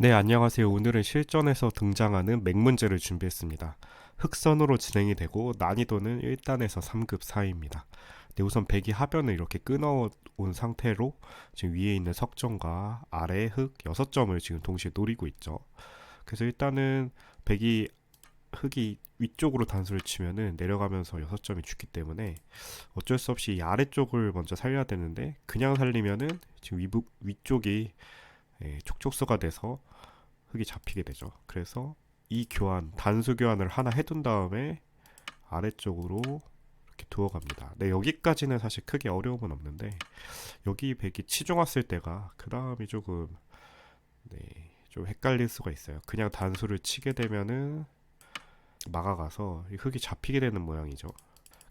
네, 안녕하세요. 오늘은 실전에서 등장하는 맥 문제를 준비했습니다. 흑선으로 진행이 되고 난이도는 1단에서 3급 사이입니다. 네, 우선 백이 하변을 이렇게 끊어온 상태로 지금 위에 있는 석점과 아래 흑 6점을 지금 동시에 노리고 있죠. 그래서 일단은 백이 흑이 위쪽으로 단수를 치면은 내려가면서 6점이 죽기 때문에 어쩔 수 없이 이 아래쪽을 먼저 살려야 되는데 그냥 살리면은 지금 위부, 위쪽이 예, 촉촉수가 돼서 흙이 잡히게 되죠. 그래서 이 교환, 단수 교환을 하나 해둔 다음에 아래쪽으로 이렇게 두어갑니다. 네, 여기까지는 사실 크게 어려움은 없는데 여기 백이 치중 왔을 때가 그 다음이 조금 네, 좀 헷갈릴 수가 있어요. 그냥 단수를 치게 되면은 막아가서 이 흙이 잡히게 되는 모양이죠.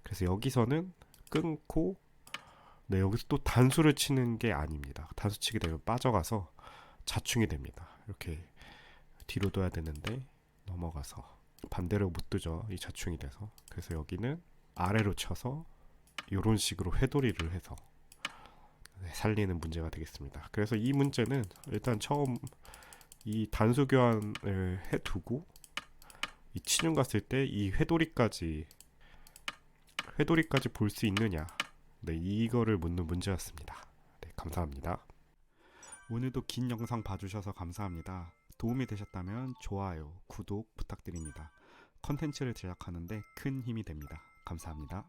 그래서 여기서는 끊고 네, 여기서 또 단수를 치는 게 아닙니다. 단수 치게 되면 빠져가서 자충이 됩니다. 이렇게 뒤로 둬야 되는데 넘어가서 반대로 못 두죠. 이 자충이 돼서. 그래서 여기는 아래로 쳐서 이런 식으로 회돌이를 해서 네, 살리는 문제가 되겠습니다. 그래서 이 문제는 일단 처음 이 단수 교환을 해두고 이 치중 갔을 때 이 회돌이까지 회돌이까지 볼 수 있느냐 네 이거를 묻는 문제였습니다. 네 감사합니다. 오늘도 긴 영상 봐주셔서 감사합니다. 도움이 되셨다면 좋아요, 구독 부탁드립니다. 컨텐츠를 제작하는데 큰 힘이 됩니다. 감사합니다.